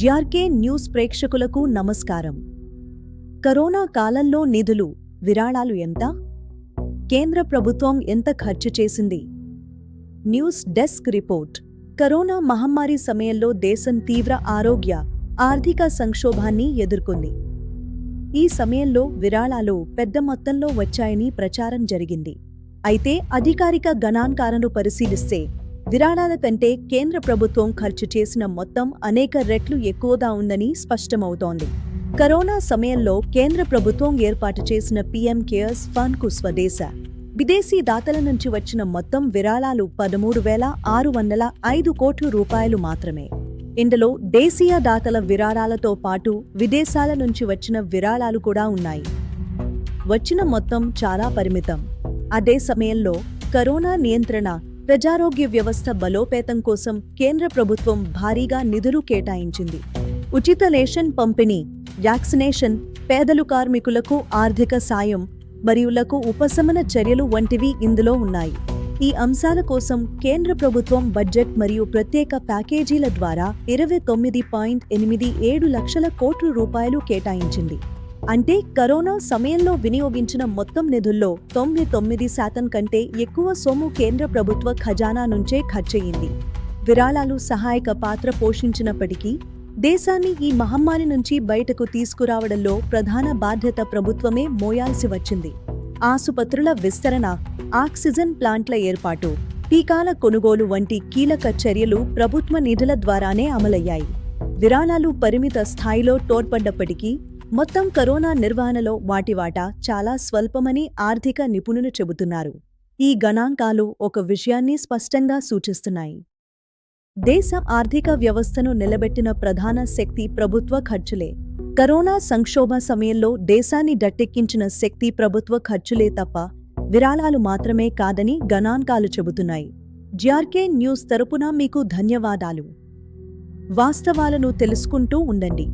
GRK news ప్రేక్షకులకు నమస్కారం. Corona కాలంలో నిధులు విరాళాలు ఎంత? కేంద్ర ప్రభుత్వం ఎంత ఖర్చు చేసింది? News desk report. కరోనా మహమ్మారి సమయంలో దేశం తీవ్ర ఆరోగ్య ఆర్థిక సంక్షోభాన్ని ఎదుర్కొంది. ఈ సమయంలో విరాళాలు పెద్ద మొత్తంలో వచ్చాయని ప్రచారం జరిగింది. అయితే అధికారిక గణాంకాలను పరిశీలిస్తే విరాళాల కంటే కేంద్ర ప్రభుత్వం ఖర్చు చేసిన మొత్తం అనేక రెట్లు ఎక్కువగా ఉందని స్పష్టమవుతోంది. కరోనా సమయంలో కేంద్ర ప్రభుత్వం ఏర్పాటు చేసిన పీఎం కేర్స్ ఫండ్కు స్వదేశ విదేశీ దాతల నుంచి వచ్చిన మొత్తం విరాళాలు పదమూడు వేల ఆరు వందల ఐదు కోట్ల రూపాయలు మాత్రమే. ఇందులో దేశీయ దాతల విరాళాలతో పాటు విదేశాల నుంచి వచ్చిన విరాళాలు కూడా ఉన్నాయి. వచ్చిన మొత్తం చాలా పరిమితం. అదే సమయంలో కరోనా నియంత్రణ ప్రజారోగ్య వ్యవస్థ బలోపేతం కోసం కేంద్ర ప్రభుత్వం భారీగా నిధులు కేటాయించింది. ఉచిత రేషన్ పంపిణీ వ్యాక్సినేషన్ పేదలు కార్మికులకు ఆర్థిక సాయం మరియులకు ఉపశమన చర్యలు వంటివి ఇందులో ఉన్నాయి. ఈ అంశాల కోసం కేంద్ర ప్రభుత్వం బడ్జెట్ మరియు ప్రత్యేక ప్యాకేజీల ద్వారా ఇరవై తొమ్మిది పాయింట్ ఎనిమిది ఏడు లక్షల కోట్ల రూపాయలు కేటాయించింది. అంటే కరోనా సమయంలో వినియోగించిన మొత్తం నిధుల్లో తొంభై తొమ్మిది శాతం కంటే ఎక్కువ సొమ్ము కేంద్ర ప్రభుత్వ ఖజానా నుంచే ఖర్చయింది. విరాళాలు సహాయక పాత్ర పోషించినప్పటికీ దేశాన్ని ఈ మహమ్మారి నుంచి బయటకు తీసుకురావడంలో ప్రధాన బాధ్యత ప్రభుత్వమే మోయాల్సి వచ్చింది. ఆసుపత్రుల విస్తరణ ఆక్సిజన్ ప్లాంట్ల ఏర్పాటు టీకాల కొనుగోలు వంటి కీలక చర్యలు ప్రభుత్వ నిధుల ద్వారానే అమలయ్యాయి. విరాళాలు పరిమిత స్థాయిలో తోడ్పడ్డప్పటికీ మొత్తం కరోనా నిర్వహణలో వాటి వాటా చాలా స్వల్పమని ఆర్థిక నిపుణులు చెబుతున్నారు. ఈ గణాంకాలు ఒక విషయాన్ని స్పష్టంగా సూచిస్తున్నాయి. దేశ ఆర్థిక వ్యవస్థను నిలబెట్టిన ప్రధాన శక్తి ప్రభుత్వ ఖర్చులే. కరోనా సంక్షోభ సమయంలో దేశాన్ని డట్టెక్కించిన శక్తి ప్రభుత్వ ఖర్చులే తప్ప విరాళాలు మాత్రమే కాదని గణాంకాలు చెబుతున్నాయి. జిఆర్కే న్యూస్ తరపున మీకు ధన్యవాదాలు. వాస్తవాలను తెలుసుకుంటూ ఉండండి.